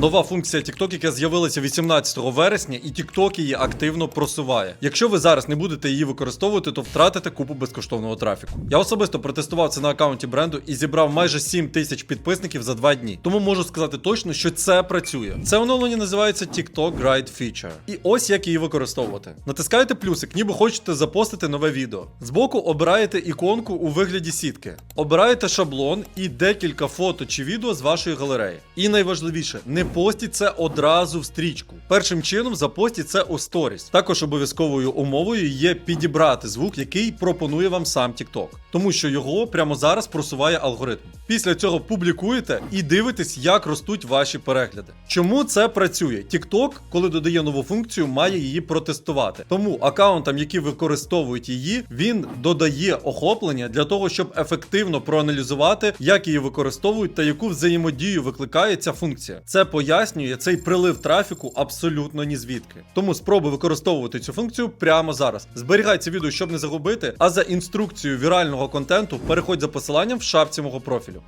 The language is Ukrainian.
Нова функція TikTok, яка з'явилася 18 вересня, і TikTok її активно просуває. Якщо ви зараз не будете її використовувати, то втратите купу безкоштовного трафіку. Я особисто протестував це на аккаунті бренду і зібрав майже 7 тисяч підписників за 2 дні. Тому можу сказати точно, що це працює. Це оновлення називається TikTok Guide Feature. І ось як її використовувати. Натискаєте плюсик, ніби хочете запостити нове відео. Збоку обираєте іконку у вигляді сітки. Обираєте шаблон і декілька фото чи відео з вашої галереї. І найважливіше, не постіть це одразу в стрічку. Першим чином запостіть це у сторіс. Також обов'язковою умовою є підібрати звук, який пропонує вам сам TikTok. Тому що його прямо зараз просуває алгоритм. Після цього публікуєте і дивитесь, як ростуть ваші перегляди. Чому це працює? TikTok, коли додає нову функцію, має її протестувати. Тому аккаунтам, які використовують її, він додає охоплення для того, щоб ефективно проаналізувати, як її використовують та яку взаємодію викликає ця функція. Це пояснює цей прилив трафіку абсолютно ні звідки. Тому спробуй використовувати цю функцію прямо зараз. Зберігай це відео, щоб не загубити. А за інструкцією вірального контенту переходь за посиланням в шапці мого профілю.